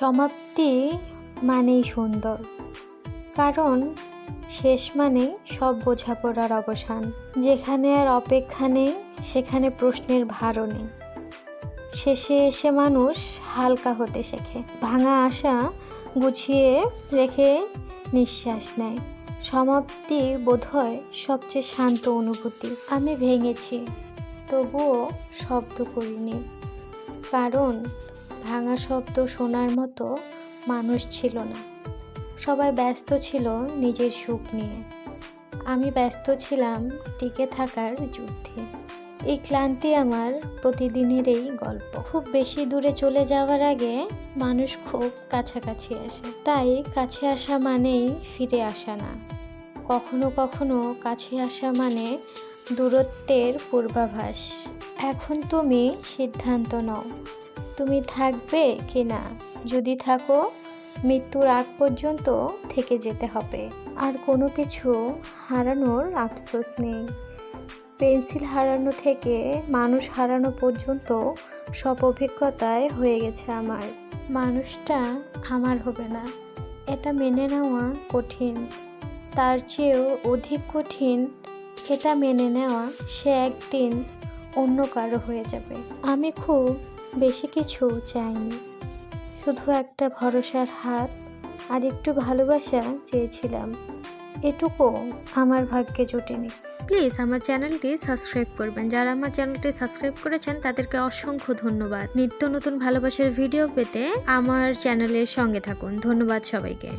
সমাপ্তি মানেই সুন্দর। কারণ শেষ মানে সব বোঝাপড়ার অবসান। যেখানে আর অপেক্ষা নেই, সেখানে প্রশ্নের ভারও নেই। শেষে এসে মানুষ হালকা হতে শেখে। ভাঙা আশা গুছিয়ে রেখে নিঃশ্বাস নেয়। সমাপ্তি বোধহয় সবচেয়ে শান্ত অনুভূতি। আমি ভেঙেছি, তবুও শব্দ করিনি। কারণ ভাঙা শব্দ শোনার মতো মানুষ ছিল না। সবাই ব্যস্ত ছিল নিজের সুখ নিয়ে। আমি ব্যস্ত ছিলাম টিকে থাকার যুদ্ধে। এই ক্লান্তি আমার প্রতিদিনের এই গল্প। খুব বেশি দূরে চলে যাওয়ার আগে মানুষ খুব কাছাকাছি আসে। তাই কাছে আসা মানেই ফিরে আসা না। কখনো কখনো কাছে আসা মানে দূরত্বের পূর্বাভাস। এখন তুমি সিদ্ধান্ত নাও। তুমি থাকবে কি না? যদি থাকো, মৃত্যুর আগ পর্যন্ত থেকে যেতে হবে। আর কোনো কিছু হারানোর আফসোস নেই। পেন্সিল হারানো থেকে মানুষ হারানো পর্যন্ত সব অভিজ্ঞতায় হয়ে গেছে আমার। মানুষটা আমার হবে না। এটা মেনে নেওয়া কঠিন। তার চেয়েও অধিক কঠিন এটা মেনে নেওয়া সে একদিন অন্য কারও হয়ে যাবে। আমি খুব বেশি কিছু চাইনি। শুধু একটা ভরসার হাত আর একটু ভালোবাসা চেয়েছিলাম। এটুকু আমার ভাগ্যে জোটেনি। প্লিজ আমার চ্যানেলটি সাবস্ক্রাইব করবেন। যারা আমার চ্যানেলটি সাবস্ক্রাইব করেছেন তাদেরকে অসংখ্য ধন্যবাদ। নিত্য নতুন ভালোবাসার ভিডিও পেতে আমার চ্যানেলের সঙ্গে থাকুন। ধন্যবাদ সবাইকে।